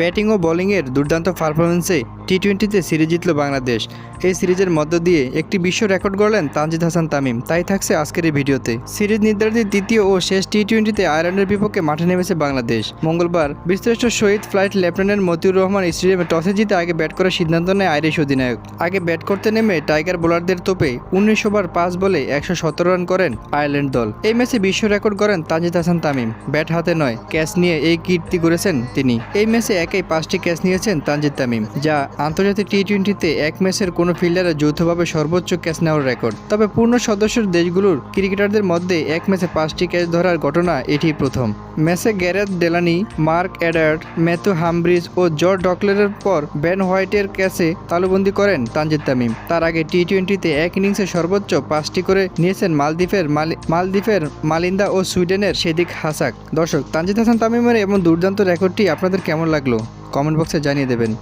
Batting ও বোলিংয়ের দুর্দান্ত পারফরমেন্সে টি টোয়েন্টিতে সিরিজ জিতল বাংলাদেশ। এই সিরিজের মধ্য দিয়ে একটি বিশ্ব রেকর্ড গড়লেন তানজিদ হাসান তামিম। তাই থাকছে আজকের এই ভিডিওতে। সিরিজ নির্ধারিত দ্বিতীয় ও শেষ টি টোয়েন্টিতে আয়ারল্যান্ডের বিপক্ষে মাঠে নেমেছে বাংলাদেশ। মঙ্গলবার বিশ্রেষ্ঠ শহীদ ফ্লাইট লেফটেন্যান্ট মতিউর রহমান স্টেডিয়ামে টসে জিতে আগে ব্যাট করার সিদ্ধান্ত নেয় আইরিশ অধিনায়ক। আগে ব্যাট করতে নেমে টাইগার বোলারদের তোপে উনিশ ওভার পাঁচ বলে একশো সতেরো রান করেন আয়ারল্যান্ড দল। এই ম্যাচে বিশ্ব রেকর্ড করেন তানজিদ হাসান তামিম। ব্যাট হাতে নয়, ক্যাচ নিয়ে এই কীর্তি করেছেন তিনি। এই ম্যাচে একাই পাঁচটি ক্যাচ নিয়েছেন তানজিদ তামিম, যা আন্তর্জাতিক টি টোয়েন্টিতে এক ম্যাচের কোনো ফিল্ডারের যৌথভাবে সর্বোচ্চ ক্যাচ নেওয়ার রেকর্ড। তবে পূর্ণ সদস্যের দেশগুলোর ক্রিকেটারদের মধ্যে এক ম্যাচে পাঁচটি ক্যাচ ধরার ঘটনা এটি প্রথম। ম্যাচে Gareth Delaney, Mark Adair Matthew Humphreys ও জর্জ ডকলেরের পর ব্যান হোয়াইটের ক্যাচে তালুবন্দি করেন তানজিদ তামিম। তার আগে টি টোয়েন্টিতে এক ইনিংসে সর্বোচ্চ পাঁচটি করে নিয়েছেন মালদ্বীপের মালদ্বীপের মালিন্দা ও সুইডেনের সেদিক হাসাক। দর্শক, তানজিদ হাসান তামিমের এমন দুর্দান্ত রেকর্ডটি আপনাদের কেমন লাগল? কমেন্ট বক্সে জানিয়ে দেবেন।